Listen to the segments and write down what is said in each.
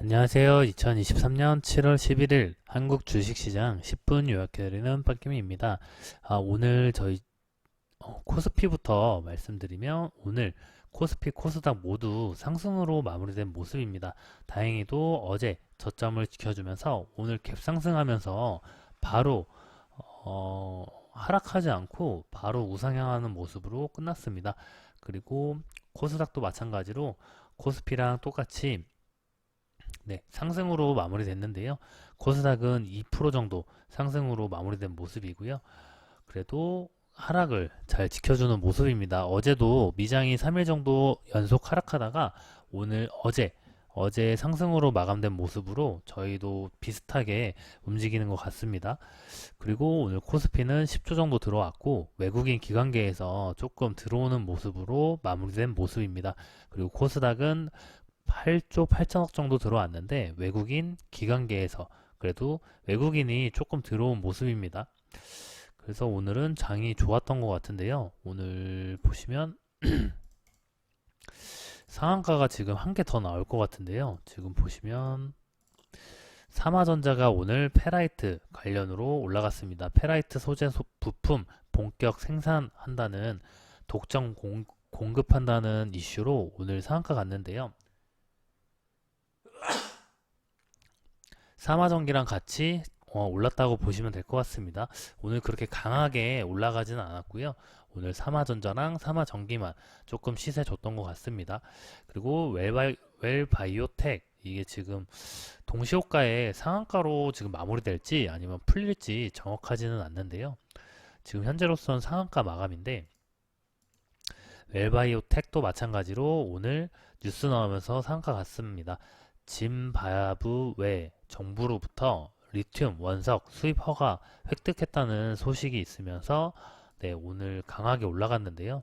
안녕하세요. 2023년 7월 11일 한국 주식시장 10분 요약해드리는 빠김입니다. 아, 오늘 저희 어, 코스피부터 말씀드리면 오늘 코스피, 코스닥 모두 상승으로 마무리된 모습입니다. 다행히도 어제 저점을 지켜주면서 오늘 갭상승하면서 바로 어, 하락하지 않고 바로 우상향하는 모습으로 끝났습니다. 그리고 코스닥도 마찬가지로 코스피랑 똑같이 네, 상승으로 마무리됐는데요. 코스닥은 2% 정도 상승으로 마무리된 모습이고요. 그래도 하락을 잘 지켜주는 모습입니다. 어제도 미장이 3일 정도 연속 하락하다가 오늘 어제 어제 상승으로 마감된 모습으로 저희도 비슷하게 움직이는 것 같습니다. 그리고 오늘 코스피는 10조 정도 들어왔고 외국인 기관계에서 조금 들어오는 모습으로 마무리된 모습입니다. 그리고 코스닥은 8조 8천억 정도 들어왔는데 외국인 기관계에서 그래도 외국인이 조금 들어온 모습입니다. 그래서 오늘은 장이 좋았던 것 같은데요. 오늘 보시면 상한가가 지금 한 개 더 나올 것 같은데요. 지금 보시면 삼화전자가 오늘 페라이트 관련으로 올라갔습니다. 페라이트 소재 소- 부품 본격 생산한다는 독점 공, 공급한다는 이슈로 오늘 상한가 갔는데요. 삼화전기랑 같이 어, 올랐다고 보시면 될 것 같습니다. 오늘 그렇게 강하게 올라가지는 않았고요. 오늘 삼화전자랑 삼화전기만 조금 시세 줬던 것 같습니다. 그리고 웰바이, 웰바이오텍 이게 지금 동시호가의 상한가로 지금 마무리될지 아니면 풀릴지 정확하지는 않는데요. 지금 현재로서는 상한가 마감인데 웰바이오텍도 마찬가지로 오늘 뉴스 나오면서 상한가 갔습니다. 짐바브 외 정부로부터 리튬 원석 수입 허가 획득했다는 소식이 있으면서 네, 오늘 강하게 올라갔는데요.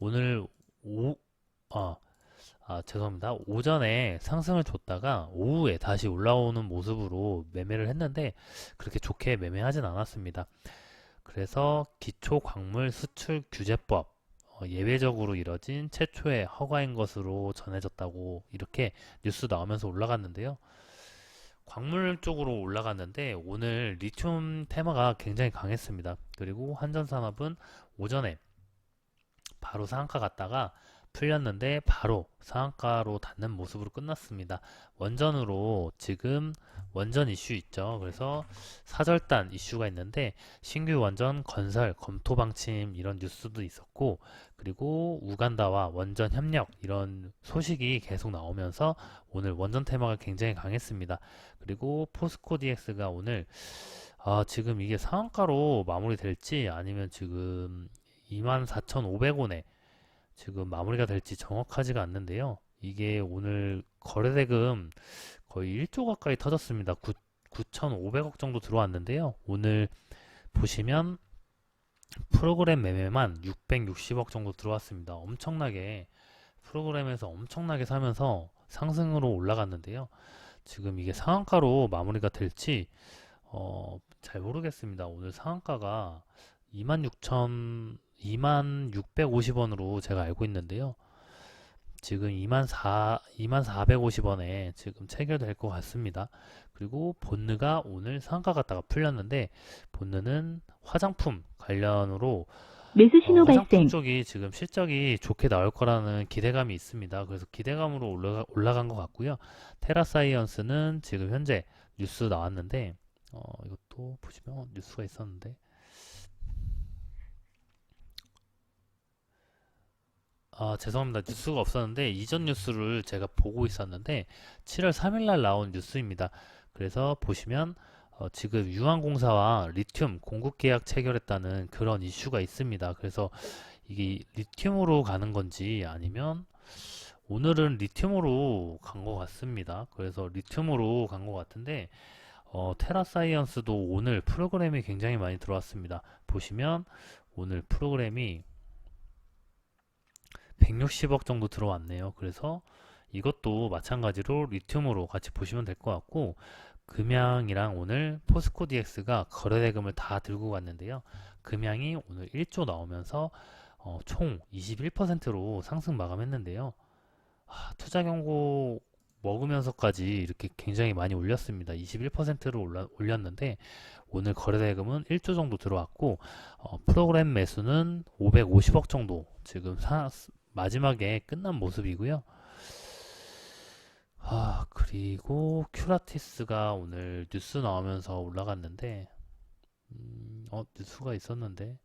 오늘 오, 아, 아, 죄송합니다. 오전에 상승을 줬다가 오후에 다시 올라오는 모습으로 매매를 했는데 그렇게 좋게 매매하진 않았습니다. 그래서 기초 광물 수출 규제법 어, 예외적으로 이뤄진 최초의 허가인 것으로 전해졌다고 이렇게 뉴스 나오면서 올라갔는데요. 광물 쪽으로 올라갔는데 오늘 리튬 테마가 굉장히 강했습니다. 그리고 한전산업은 오전에 바로 상한가 갔다가 풀렸는데 바로 상한가로 닿는 모습으로 끝났습니다. 원전으로 지금 원전 이슈 있죠. 그래서 사절단 이슈가 있는데 신규 원전 건설 검토 방침 이런 뉴스도 있었고 그리고 우간다와 원전 협력 이런 소식이 계속 나오면서 오늘 원전 테마가 굉장히 강했습니다. 그리고 포스코 DX가 오늘 아, 지금 이게 상한가로 마무리될지 아니면 지금 24,500원에 지금 마무리가 될지 정확하지가 않는데요. 이게 오늘 거래대금 거의 1조 가까이 터졌습니다. 9, 9,500억 정도 들어왔는데요. 오늘 보시면 프로그램 매매만 660억 정도 들어왔습니다. 엄청나게 프로그램에서 엄청나게 사면서 상승으로 올라갔는데요. 지금 이게 상한가로 마무리가 될지 어, 잘 모르겠습니다. 오늘 상한가가 26,000 2650원으로 제가 알고 있는데요. 지금 24, 2450원에 지금 체결될 것 같습니다. 그리고 본느가 오늘 상가 갔다가 풀렸는데 본느는 화장품 관련으로 매수 신호 어, 화장품 발생. 쪽이 지금 실적이 좋게 나올 거라는 기대감이 있습니다. 그래서 기대감으로 올라가, 올라간 것 같고요. 테라사이언스는 지금 현재 뉴스 나왔는데 어, 이것도 보시면 뉴스가 있었는데 아, 죄송합니다. 뉴스가 없었는데 이전 뉴스를 제가 보고 있었는데 7월 3일 날 나온 뉴스입니다. 그래서 보시면 어, 지금 유한공사와 리튬 공급 계약 체결했다는 그런 이슈가 있습니다. 그래서 이게 리튬으로 가는 건지 아니면 오늘은 리튬으로 간 것 같습니다. 그래서 리튬으로 간 것 같은데 어, 테라사이언스도 오늘 프로그램이 굉장히 많이 들어왔습니다. 보시면 오늘 프로그램이 160억 정도 들어왔네요. 그래서 이것도 마찬가지로 리튬으로 같이 보시면 될 것 같고 금양이랑 오늘 포스코 DX가 거래대금을 다 들고 갔는데요. 금양이 오늘 1조 나오면서 어, 총 21%로 상승 마감했는데요. 아, 투자 경고 먹으면서까지 이렇게 굉장히 많이 올렸습니다. 21%를 올라, 올렸는데 오늘 거래대금은 1조 정도 들어왔고 어, 프로그램 매수는 550억 정도 지금 사, 마지막에 끝난 모습이고요. 아, 그리고 큐라티스가 오늘 뉴스 나오면서 올라갔는데 음, 어, 뉴스가 있었는데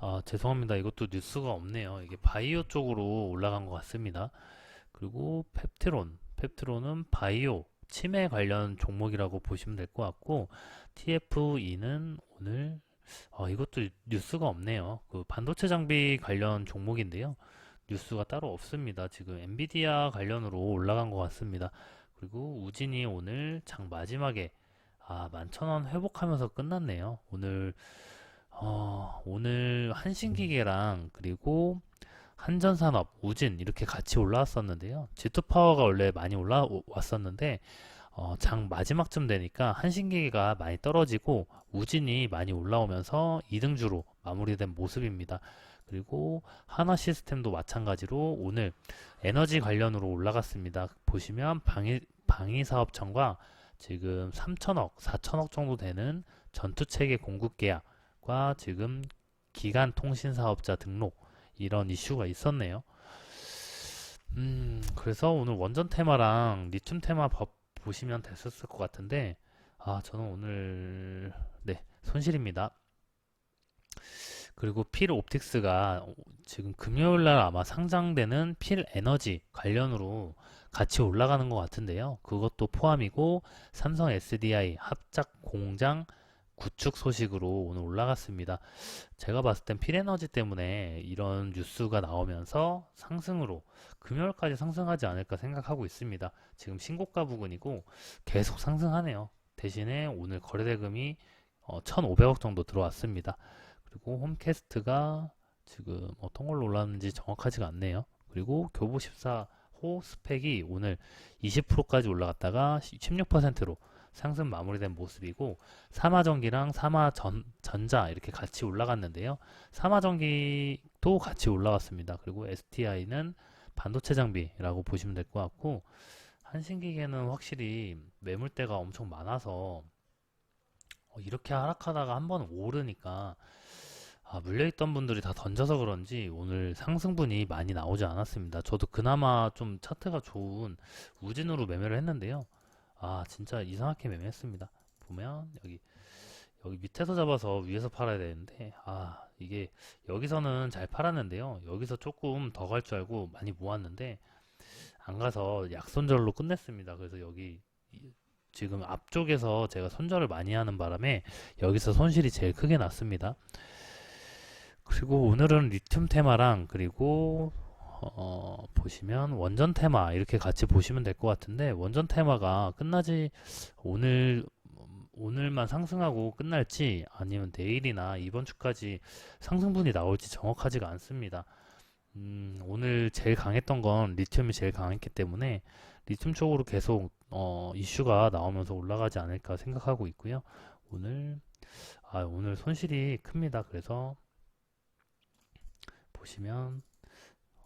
아, 죄송합니다. 이것도 뉴스가 없네요. 이게 바이오 쪽으로 올라간 것 같습니다. 그리고 펩트론. 펩트론은 바이오, 치매 관련 종목이라고 보시면 될 것 같고, TFE는 오늘, 아, 이것도 뉴스가 없네요. 그 반도체 장비 관련 종목인데요. 뉴스가 따로 없습니다. 지금 엔비디아 관련으로 올라간 것 같습니다. 그리고 우진이 오늘 장 마지막에, 아, 11,000원 회복하면서 끝났네요. 오늘 어, 오늘 한신기계랑 그리고 한전산업, 우진 이렇게 같이 올라왔었는데요. G2파워가 원래 많이 올라왔었는데 어, 장 마지막쯤 되니까 한신기계가 많이 떨어지고 우진이 많이 올라오면서 2등주로 마무리된 모습입니다. 그리고 하나 시스템도 마찬가지로 오늘 에너지 관련으로 올라갔습니다. 보시면 방위, 방위사업청과 지금 3천억, 4천억 정도 되는 전투체계 공급 계약 과 지금 기간 통신 사업자 등록 이런 이슈가 있었네요. 음, 그래서 오늘 원전 테마랑 리튬 테마 법 보시면 됐었을 것 같은데, 아, 저는 오늘, 네, 손실입니다. 그리고 필 옵틱스가 지금 금요일 날 아마 상장되는 필 에너지 관련으로 같이 올라가는 것 같은데요. 그것도 포함이고, 삼성 SDI 합작 공장 구축 소식으로 오늘 올라갔습니다. 제가 봤을 땐 필에너지 때문에 이런 뉴스가 나오면서 상승으로 금요일까지 상승하지 않을까 생각하고 있습니다. 지금 신고가 부근이고 계속 상승하네요. 대신에 오늘 거래대금이 어, 1,500억 정도 들어왔습니다. 그리고 홈캐스트가 지금 어떤 걸로 올랐는지 정확하지가 않네요. 그리고 교보 14호 스펙이 오늘 20%까지 올라갔다가 16%로 상승 마무리된 모습이고 삼화전기랑 삼화전자 이렇게 같이 올라갔는데요. 삼화전기도 같이 올라왔습니다. 그리고 STI는 반도체 장비라고 보시면 될 것 같고 한신기계는 확실히 매물대가 엄청 많아서 어, 이렇게 하락하다가 한 번 오르니까 아, 물려있던 분들이 다 던져서 그런지 오늘 상승분이 많이 나오지 않았습니다. 저도 그나마 좀 차트가 좋은 우진으로 매매를 했는데요. 아 진짜 이상하게 매매했습니다 보면 여기 여기 밑에서 잡아서 위에서 팔아야 되는데 아 이게 여기서는 잘 팔았는데요. 여기서 조금 더 갈 줄 알고 많이 모았는데 안 가서 약손절로 끝냈습니다. 그래서 여기 지금 앞쪽에서 제가 손절을 많이 하는 바람에 여기서 손실이 제일 크게 났습니다. 그리고 오늘은 리튬 테마랑 그리고 어, 보시면 원전 테마 이렇게 같이 보시면 될 것 같은데 원전 테마가 끝나지 오늘 오늘만 상승하고 끝날지 아니면 내일이나 이번 주까지 상승분이 나올지 정확하지가 않습니다. 음, 오늘 제일 강했던 건 리튬이 제일 강했기 때문에 리튬 쪽으로 계속 어, 이슈가 나오면서 올라가지 않을까 생각하고 있고요. 오늘 아, 오늘 손실이 큽니다. 그래서 보시면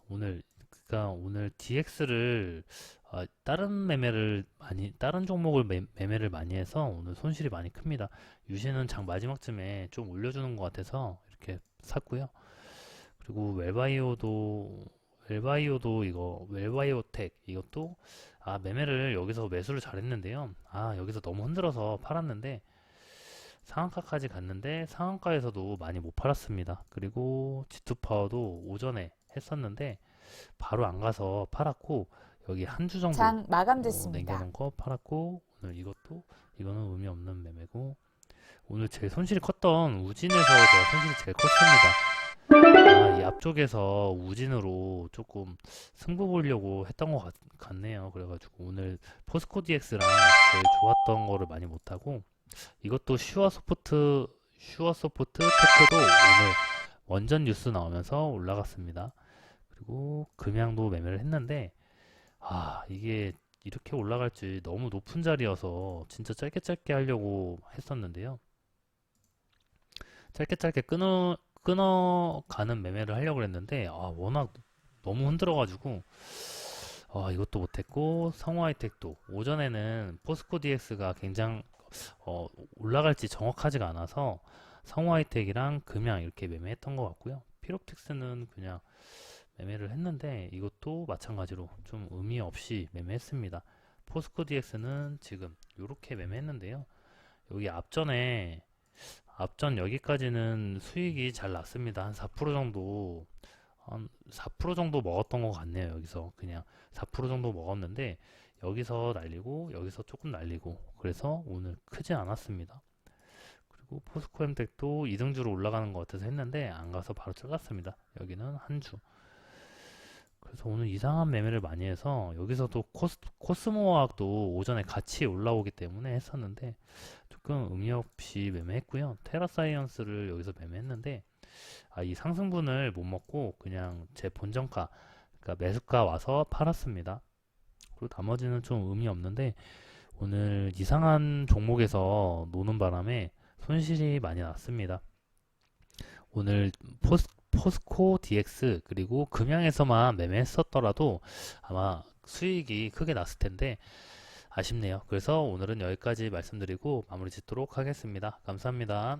오늘 그러니까 오늘 DX를 어, 다른 매매를 많이 다른 종목을 매, 매매를 많이 해서 오늘 손실이 많이 큽니다. 유시는 장 마지막쯤에 좀 올려주는 것 같아서 이렇게 샀고요. 그리고 웰바이오도 웰바이오도 이거 웰바이오텍 이것도 아 매매를 여기서 매수를 잘했는데요. 아 여기서 너무 흔들어서 팔았는데 상한가까지 갔는데 상한가에서도 많이 못 팔았습니다. 그리고 G2 파워도 오전에 했었는데 바로 안 가서 팔았고 여기 한 주 정도 장 어, 마감됐습니다. 남겨놓은 거 팔았고 오늘 이것도 이거는 의미 없는 매매고 오늘 제일 손실이 컸던 우진에서 제가 손실이 제일 컸습니다. 아, 이 앞쪽에서 우진으로 조금 승부 보려고 했던 것 같, 같네요. 그래가지고 오늘 포스코 DX랑 제일 좋았던 거를 많이 못하고 이것도 슈어 소프트 슈어 소프트 테크도 오늘 원전 뉴스 나오면서 올라갔습니다. 그리고 금양도 매매를 했는데 아 이게 이렇게 올라갈 지 너무 높은 자리여서 진짜 짧게 짧게 하려고 했었는데요. 짧게 짧게 끊어 끊어 가는 매매를 하려고 했는데 아 워낙 너무 흔들어 가지고 어, 이것도 못했고 성우하이텍도 오전에는 포스코 DX가 굉장히 어, 올라갈지 정확하지가 않아서 성우하이텍이랑 금양 이렇게 매매했던 것 같고요. 피롭틱스는 그냥 매매를 했는데 이것도 마찬가지로 좀 의미 없이 매매했습니다. 포스코 DX는 지금 이렇게 매매했는데요. 여기 앞전에 앞전 여기까지는 수익이 잘 났습니다. 한 4% 정도 한 4% 정도 먹었던 것 같네요. 여기서 그냥 4% 정도 먹었는데 여기서 날리고 여기서 조금 날리고 그래서 오늘 크지 않았습니다. 그리고 포스코 햄텍도 2등주로 올라가는 것 같아서 했는데 안 가서 바로 잘랐습니다. 여기는 한 주. 그래서 오늘 이상한 매매를 많이 해서 여기서도 코스, 코스모화학도 오전에 같이 올라오기 때문에 했었는데 조금 의미 없이 매매했고요. 테라사이언스를 여기서 매매했는데 아, 이 상승분을 못 먹고 그냥 제 본정가 그러니까 매수가 와서 팔았습니다. 그리고 나머지는 좀 의미 없는데 오늘 이상한 종목에서 노는 바람에 손실이 많이 났습니다. 오늘 포스, 포스코 DX 그리고 금양에서만 매매했었더라도 아마 수익이 크게 났을 텐데 아쉽네요. 그래서 오늘은 여기까지 말씀드리고 마무리 짓도록 하겠습니다. 감사합니다.